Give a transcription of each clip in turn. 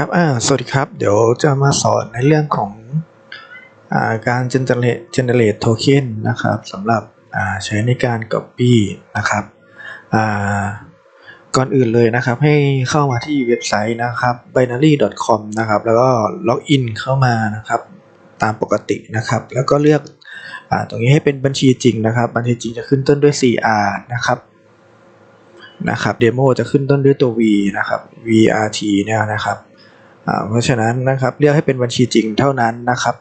ครับ อ่า สวัสดีครับ เดี๋ยวจะมาสอนในเรื่องของอ่าการ generate generate token นะครับสำหรับอ่าใช้ในการ copy นะครับ อ่า ก่อนอื่นเลยนะครับ ให้เข้ามาที่เว็บไซต์นะครับ binary.com นะครับ แล้วก็ล็อกอินเข้ามานะครับ ตามปกตินะครับ แล้วก็เลือก อ่า ตรงนี้ให้เป็นบัญชีจริงนะครับ บัญชีจริงจะขึ้นต้นด้วย CR นะครับนะครับเดโมจะขึ้นต้นด้วยตัว V นะครับ VRT เนี่ยนะครับ เพราะฉะนั้นนะครับเลือกให้เป็นบัญชีจริงเท่านั้นนะครับ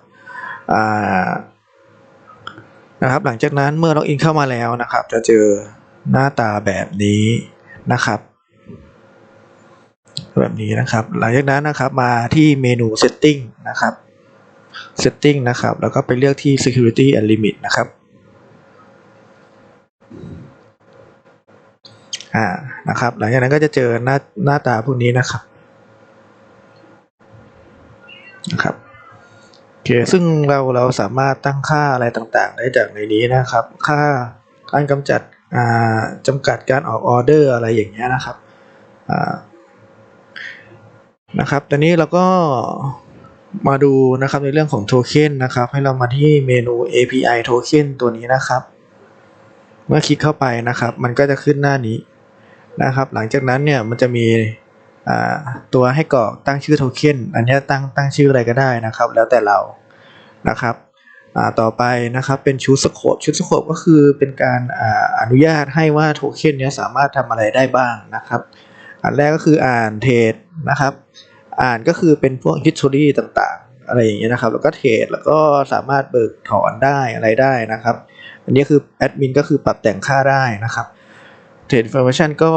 นะครับ หลังจากนั้นเมื่อล็อกอินเข้ามาแล้วนะครับ จะเจอหน้าตาแบบนี้นะครับแบบนี้นะครับ หลังจากนั้นนะครับมาที่เมนู setting นะครับ setting นะครับ แล้วก็ไปเลือกที่ security and limit นะครับอ่านะครับ หลังจากนั้นก็จะเจอหน้าหน้าตาพวกนี้นะครับ โอเคซึ่งเราเราสามารถตั้งค่าอะไรต่างๆ ได้จากในนี้นะครับ ค่าการกำจัดจำกัดการออกออเดอร์อะไรอย่างเงี้ยนะครับนะครับ ตอนนี้เราก็มาดูนะครับในเรื่องของโทเค็นนะครับ ให้เรามาที่เมนู API token ตัวนี้นะครับ เมื่อคลิกเข้าไปนะครับ มันก็จะขึ้นหน้านี้นะครับ หลังจากนั้นเนี่ยมันจะมี ตัวให้กรอกตั้งชื่อโทเค็นอันนี้ตั้งตั้งชื่ออะไรก็ได้นะครับ แล้วแต่เรานะครับต่อไปนะครับเป็นชุดสโคปชุดสโคปก็คือเป็นการอนุญาตให้ว่าโทเค็นนี้สามารถทำอะไรได้บ้างนะครับ อันแรกก็คืออ่านเทรดนะครับ อ่านก็คือเป็นพวก history ต่างๆ อะไรอย่างเงี้ยนะครับ แล้วก็เทรดแล้วก็สามารถเบิกถอนได้อะไรได้นะครับ อันนี้คือแอดมินก็คือปรับแต่งค่าได้นะครับเทรด information ก็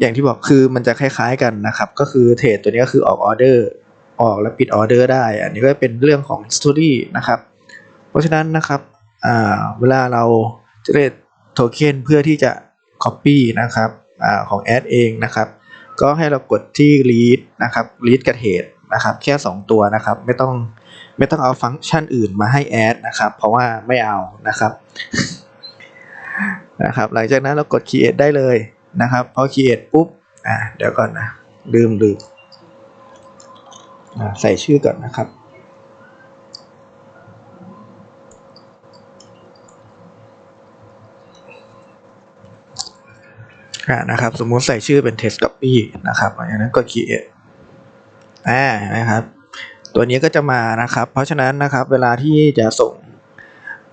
อย่างที่บอกคือมันจะคล้ายๆกันนะครับ ก็คือเทรดตัวนี้ก็คือออกออเดอร์ออกและปิดออเดอร์ได้ อันนี้ก็เป็นเรื่องของ history นะครับ เพราะฉะนั้นนะครับเวลาเราจะเร e โทเค็นเพื่อที่จะ copy นะครับอของแอดเองนะครับ ก็ให้เรากดที่ read นะครับ read กับ head นะครับ แค่ 2 ตัวนะครับ ไม่ต้องไม่ต้องเอาฟังก์ชันอื่นมาให้แอดนะครับ เพราะว่าไม่เอานะครับนะครับ หลังจากนั้นเรากด create ได้เลย นะครับพอ create ปุ๊บอ่าเดี๋ยวก่อนนะลืมลืมใส่ชื่อก่อนนะครับนะครับสมมุติใส่ชื่อเป็น test copy นะครับหลังจากนั้นก็ create อ่านะครับ ตัวนี้ก็จะมานะครับ เพราะฉะนั้นนะครับเวลาที่จะส่ง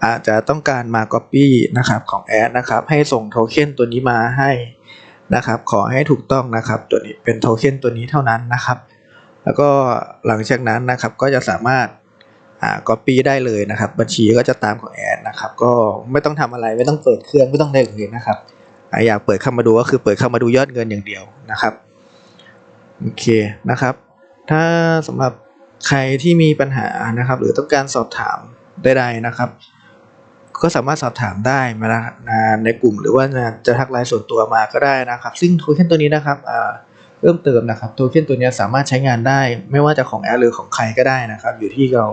อาจจะต้องการมา copy นะครับของแอดนะครับ ให้ส่งโทเค็นตัวนี้มาให้ นะครับ ขอให้ถูกต้องนะครับ ตัวนี้เป็นโทเค็นตัวนี้เท่านั้นนะครับ แล้วก็หลังจากนั้นนะครับก็จะสามารถอ่า copy ได้เลยนะครับ บัญชีก็จะตามของแอดนะครับ ก็ไม่ต้องทำอะไรไม่ต้องเปิดเครื่องไม่ต้องได้เลยนะครับอยากเปิดเข้ามาดูก็คือเปิดเข้ามาดูยอดเงินอย่างเดียวนะครับโอเคนะครับ ถ้าสำหรับใครที่มีปัญหานะครับ หรือต้องการสอบถามใดๆนะครับ ก็สามารถสอบถามได้มาในกลุ่มหรือว่าจะทักไลน์ส่วนตัวมาก็ได้นะครับ ซึ่งโทเค็นตัวนี้นะครับเพิ่มเติมนะครับโทเค็นตัวนี้สามารถใช้งานได้ ไม่ว่าจะของแอร์หรือของใครก็ได้นะครับ อยู่ที่เรา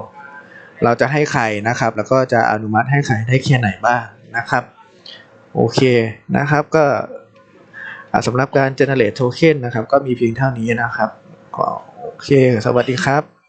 เราจะให้ใครนะครับ แล้วก็จะอนุมัติให้ใครได้แค่ไหนบ้างนะครับโอเคนะครับก็สำหรับการ generate token นะครับ ก็มีเพียงเท่านี้นะครับโอเค สวัสดีครับ